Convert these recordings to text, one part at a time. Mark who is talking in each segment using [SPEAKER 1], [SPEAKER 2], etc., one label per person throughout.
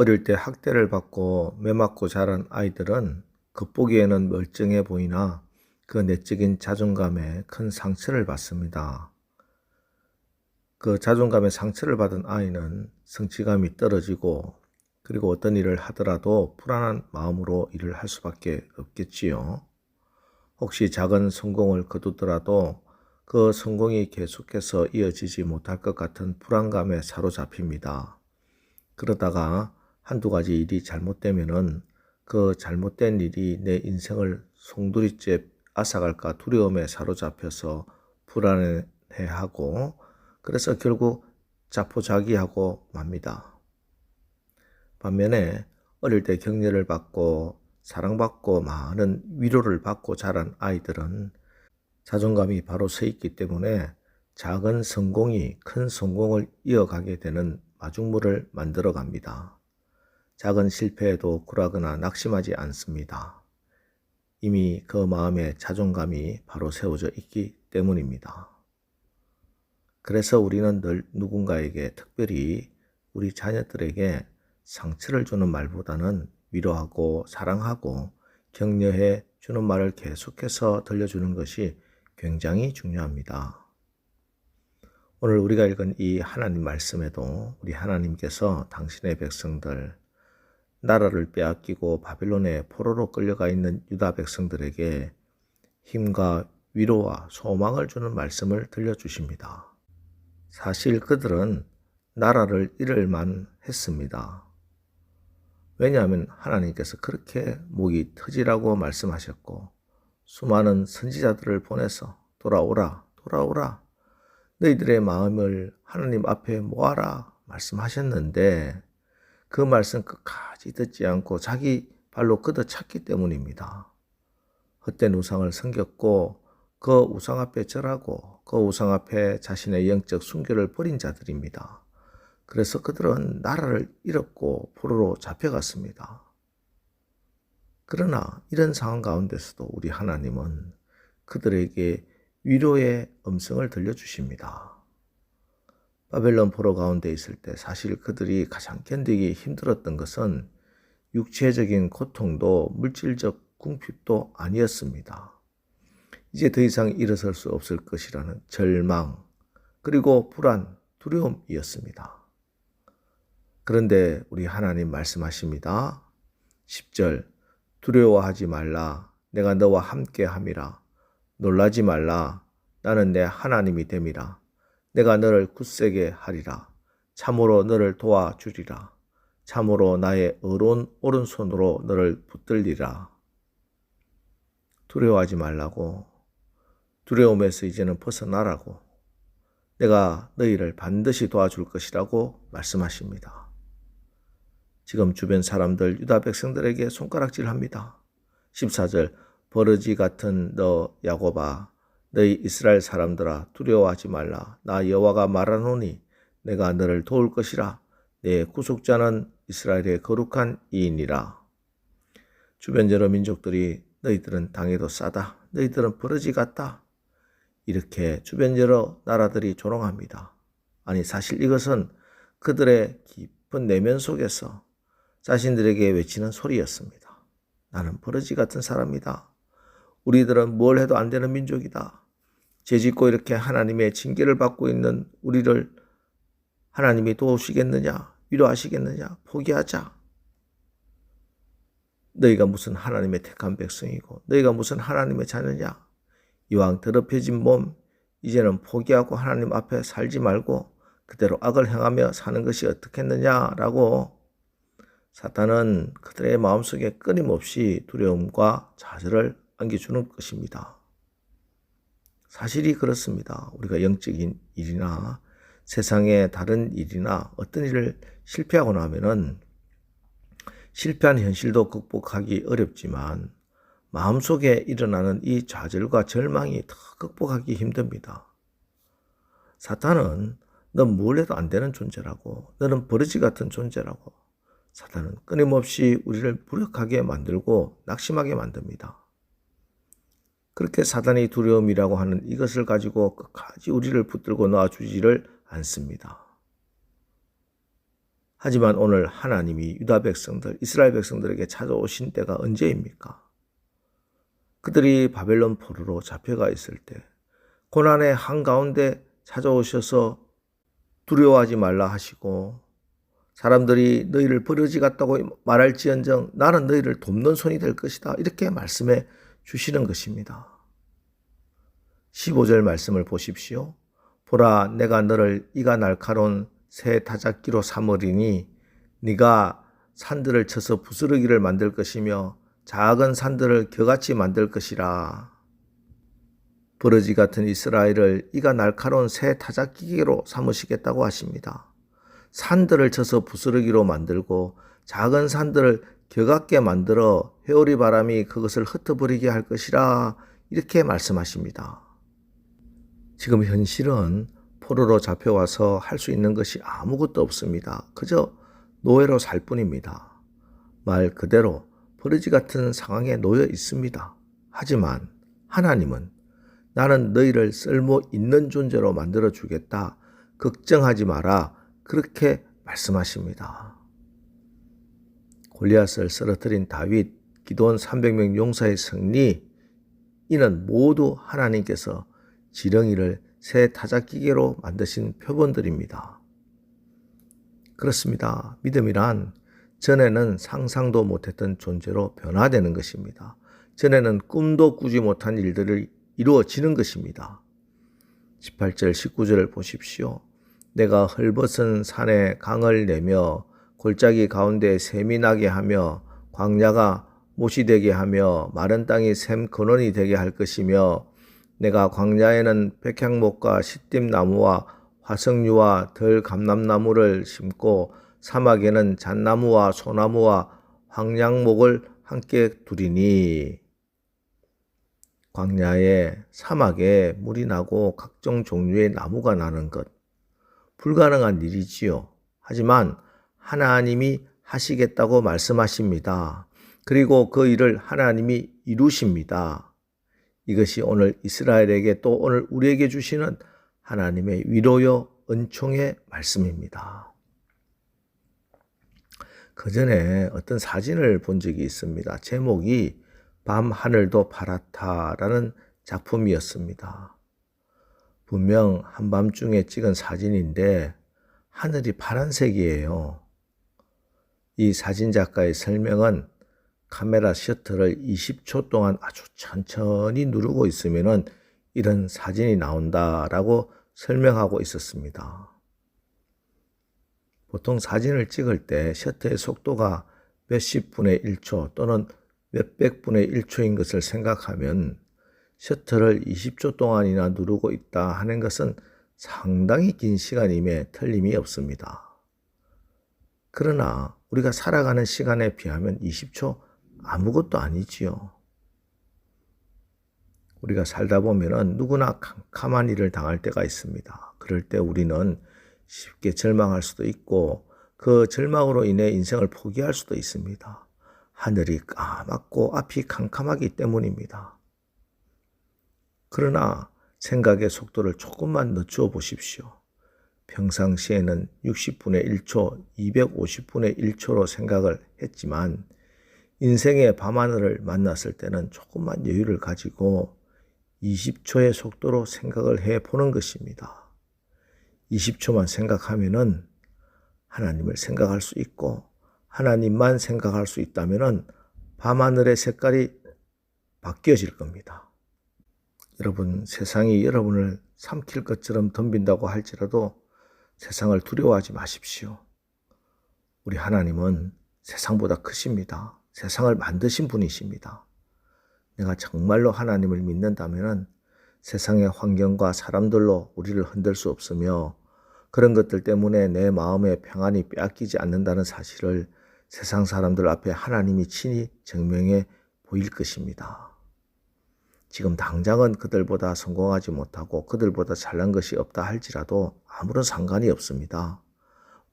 [SPEAKER 1] 어릴 때 학대를 받고 매맞고 자란 아이들은 겉보기에는 멀쩡해 보이나 그 내적인 자존감에 큰 상처를 받습니다. 그 자존감에 상처를 받은 아이는 성취감이 떨어지고 그리고 어떤 일을 하더라도 불안한 마음으로 일을 할 수밖에 없겠지요. 혹시 작은 성공을 거두더라도 그 성공이 계속해서 이어지지 못할 것 같은 불안감에 사로잡힙니다. 그러다가 한두 가지 일이 잘못되면은 그 잘못된 일이 내 인생을 송두리째 앗아갈까 두려움에 사로잡혀서 불안해하고 그래서 결국 자포자기하고 맙니다. 반면에 어릴 때 격려를 받고 사랑받고 많은 위로를 받고 자란 아이들은 자존감이 바로 서 있기 때문에 작은 성공이 큰 성공을 이어가게 되는 마중물을 만들어 갑니다. 작은 실패에도 굴하거나 낙심하지 않습니다. 이미 그 마음에 자존감이 바로 세워져 있기 때문입니다. 그래서 우리는 늘 누군가에게 특별히 우리 자녀들에게 상처를 주는 말보다는 위로하고 사랑하고 격려해 주는 말을 계속해서 들려주는 것이 굉장히 중요합니다. 오늘 우리가 읽은 이 하나님 말씀에도 우리 하나님께서 당신의 백성들, 나라를 빼앗기고 바빌론의 포로로 끌려가 있는 유다 백성들에게 힘과 위로와 소망을 주는 말씀을 들려주십니다. 사실 그들은 나라를 잃을만 했습니다. 왜냐하면 하나님께서 그렇게 목이 터지라고 말씀하셨고 수많은 선지자들을 보내서 돌아오라 돌아오라 너희들의 마음을 하나님 앞에 모아라 말씀하셨는데 그 말씀 끝까지 듣지 않고 자기 발로 걷어 찼기 때문입니다. 헛된 우상을 섬겼고 그 우상 앞에 절하고 그 우상 앞에 자신의 영적 순결을 버린 자들입니다. 그래서 그들은 나라를 잃었고 포로로 잡혀갔습니다. 그러나 이런 상황 가운데서도 우리 하나님은 그들에게 위로의 음성을 들려주십니다. 바벨론 포로 가운데 있을 때 사실 그들이 가장 견디기 힘들었던 것은 육체적인 고통도 물질적 궁핍도 아니었습니다. 이제 더 이상 일어설 수 없을 것이라는 절망, 그리고 불안, 두려움이었습니다. 그런데 우리 하나님 말씀하십니다. 10절, 두려워하지 말라. 내가 너와 함께 함이라. 놀라지 말라. 나는 내 하나님이 됨이라. 내가 너를 굳세게 하리라. 참으로 너를 도와주리라. 참으로 나의 의로운 오른손으로 너를 붙들리라. 두려워하지 말라고. 두려움에서 이제는 벗어나라고. 내가 너희를 반드시 도와줄 것이라고 말씀하십니다. 지금 주변 사람들 유다 백성들에게 손가락질 합니다. 14절 버러지 같은 너 야곱아 너희 이스라엘 사람들아 두려워하지 말라 나 여호와가 말하노니 내가 너를 도울 것이라 내 구속자는 이스라엘의 거룩한 이인이라 주변 여러 민족들이 너희들은 당해도 싸다 너희들은 버러지 같다 이렇게 주변 여러 나라들이 조롱합니다. 아니 사실 이것은 그들의 깊은 내면 속에서 자신들에게 외치는 소리였습니다. 나는 버러지 같은 사람이다. 우리들은 뭘 해도 안 되는 민족이다. 죄짓고 이렇게 하나님의 징계를 받고 있는 우리를 하나님이 도우시겠느냐? 위로하시겠느냐? 포기하자. 너희가 무슨 하나님의 택한 백성이고 너희가 무슨 하나님의 자녀냐? 이왕 더럽혀진 몸 이제는 포기하고 하나님 앞에 살지 말고 그대로 악을 행하며 사는 것이 어떻겠느냐라고 사탄은 그들의 마음속에 끊임없이 두려움과 좌절을 안겨주는 것입니다. 사실이 그렇습니다. 우리가 영적인 일이나 세상의 다른 일이나 어떤 일을 실패하고 나면은 실패한 현실도 극복하기 어렵지만 마음속에 일어나는 이 좌절과 절망이 더 극복하기 힘듭니다. 사탄은 넌 뭘 해도 안 되는 존재라고, 너는 버러지 같은 존재라고, 사탄은 끊임없이 우리를 무력하게 만들고 낙심하게 만듭니다. 그렇게 사단의 두려움이라고 하는 이것을 가지고 끝까지 우리를 붙들고 놔주지를 않습니다. 하지만 오늘 하나님이 유다 백성들, 이스라엘 백성들에게 찾아오신 때가 언제입니까? 그들이 바벨론 포로로 잡혀가 있을 때 고난의 한가운데 찾아오셔서 두려워하지 말라 하시고 사람들이 너희를 버려지 갔다고 말할지언정 나는 너희를 돕는 손이 될 것이다. 이렇게 말씀해 주시는 것입니다. 15절 말씀을 보십시오. 보라 내가 너를 이가 날카로운 새 타작기로 삼으리니 네가 산들을 쳐서 부스러기를 만들 것이며 작은 산들을 겨같이 만들 것이라. 버러지 같은 이스라엘을 이가 날카로운 새 타작기계로 삼으시겠다고 하십니다. 산들을 쳐서 부스러기로 만들고 작은 산들을 겨같게 만들어 회오리 바람이 그것을 흩어버리게 할 것이라 이렇게 말씀하십니다. 지금 현실은 포로로 잡혀와서 할 수 있는 것이 아무것도 없습니다. 그저 노예로 살 뿐입니다. 말 그대로 버러지 같은 상황에 놓여 있습니다. 하지만 하나님은 나는 너희를 쓸모 있는 존재로 만들어 주겠다. 걱정하지 마라. 그렇게 말씀하십니다. 골리앗을 쓰러뜨린 다윗, 기도원 300명 용사의 승리, 이는 모두 하나님께서 지렁이를 새 타작기계로 만드신 표본들입니다. 그렇습니다. 믿음이란 전에는 상상도 못했던 존재로 변화되는 것입니다. 전에는 꿈도 꾸지 못한 일들을 이루어지는 것입니다. 18절, 19절을 보십시오. 내가 헐벗은 산에 강을 내며 골짜기 가운데 샘이 나게 하며 광야가 못이 되게 하며 마른 땅이 샘 근원이 되게 할 것이며 내가 광야에는 백향목과 시띠나무와 화석류와 덜 감람나무를 심고 사막에는 잣나무와 소나무와 황량목을 함께 두리니 광야에 사막에 물이 나고 각종 종류의 나무가 나는 것 불가능한 일이지요. 하지만 하나님이 하시겠다고 말씀하십니다. 그리고 그 일을 하나님이 이루십니다. 이것이 오늘 이스라엘에게 또 오늘 우리에게 주시는 하나님의 위로요 은총의 말씀입니다. 그 전에 어떤 사진을 본 적이 있습니다. 제목이 밤 하늘도 파랗다라는 작품이었습니다. 분명 한밤중에 찍은 사진인데 하늘이 파란색이에요. 이 사진 작가의 설명은 카메라 셔터를 20초 동안 아주 천천히 누르고 있으면 이런 사진이 나온다라고 설명하고 있었습니다. 보통 사진을 찍을 때 셔터의 속도가 몇십 분의 1초 또는 몇백 분의 1초인 것을 생각하면 셔터를 20초 동안이나 누르고 있다 하는 것은 상당히 긴 시간임에 틀림이 없습니다. 그러나 우리가 살아가는 시간에 비하면 20초 아무것도 아니지요. 우리가 살다 보면은 누구나 캄캄한 일을 당할 때가 있습니다. 그럴 때 우리는 쉽게 절망할 수도 있고 그 절망으로 인해 인생을 포기할 수도 있습니다. 하늘이 까맣고 앞이 캄캄하기 때문입니다. 그러나 생각의 속도를 조금만 늦추어 보십시오. 평상시에는 60분의 1초, 250분의 1초로 생각을 했지만 인생의 밤하늘을 만났을 때는 조금만 여유를 가지고 20초의 속도로 생각을 해 보는 것입니다. 20초만 생각하면은 하나님을 생각할 수 있고 하나님만 생각할 수 있다면은 밤하늘의 색깔이 바뀌어질 겁니다. 여러분, 세상이 여러분을 삼킬 것처럼 덤빈다고 할지라도 세상을 두려워하지 마십시오. 우리 하나님은 세상보다 크십니다. 세상을 만드신 분이십니다. 내가 정말로 하나님을 믿는다면 세상의 환경과 사람들로 우리를 흔들 수 없으며 그런 것들 때문에 내 마음의 평안이 빼앗기지 않는다는 사실을 세상 사람들 앞에 하나님이 친히 증명해 보일 것입니다. 지금 당장은 그들보다 성공하지 못하고 그들보다 잘난 것이 없다 할지라도 아무런 상관이 없습니다.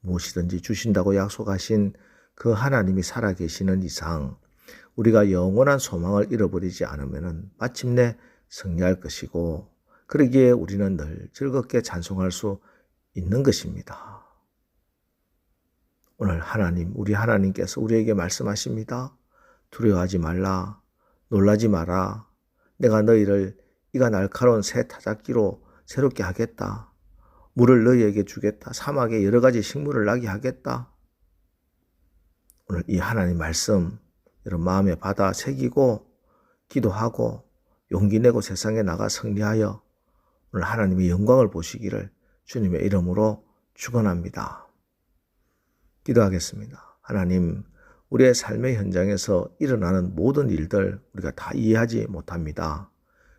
[SPEAKER 1] 무엇이든지 주신다고 약속하신 그 하나님이 살아계시는 이상 우리가 영원한 소망을 잃어버리지 않으면 마침내 승리할 것이고 그러기에 우리는 늘 즐겁게 찬송할 수 있는 것입니다. 오늘 하나님, 우리 하나님께서 우리에게 말씀하십니다. 두려워하지 말라. 놀라지 마라. 내가 너희를 이가 날카로운 새 타작기로 새롭게 하겠다. 물을 너희에게 주겠다. 사막에 여러 가지 식물을 나게 하겠다. 오늘 이 하나님 말씀 여러분 마음에 받아 새기고 기도하고 용기 내고 세상에 나가 승리하여 오늘 하나님의 영광을 보시기를 주님의 이름으로 축원합니다. 기도하겠습니다. 하나님, 우리의 삶의 현장에서 일어나는 모든 일들 우리가 다 이해하지 못합니다.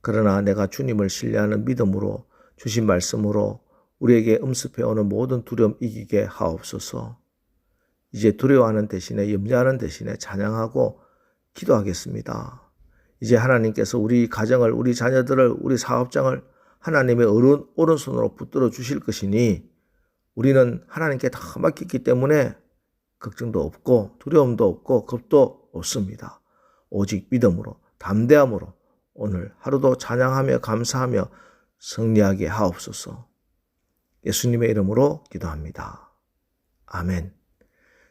[SPEAKER 1] 그러나 내가 주님을 신뢰하는 믿음으로 주신 말씀으로 우리에게 음습해 오는 모든 두려움 이기게 하옵소서. 이제 두려워하는 대신에 염려하는 대신에 찬양하고 기도하겠습니다. 이제 하나님께서 우리 가정을, 우리 자녀들을, 우리 사업장을 하나님의 오른, 오른손으로 붙들어 주실 것이니 우리는 하나님께 다 맡겼기 때문에 걱정도 없고 두려움도 없고 겁도 없습니다. 오직 믿음으로 담대함으로 오늘 하루도 찬양하며 감사하며 승리하게 하옵소서. 예수님의 이름으로 기도합니다. 아멘.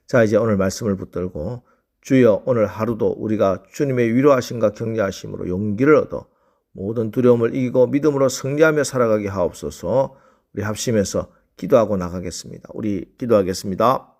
[SPEAKER 1] 자, 이제 오늘 말씀을 붙들고 주여 오늘 하루도 우리가 주님의 위로하심과 격려하심으로 용기를 얻어 모든 두려움을 이기고 믿음으로 승리하며 살아가게 하옵소서. 우리 합심해서 기도하고 나가겠습니다. 우리 기도하겠습니다.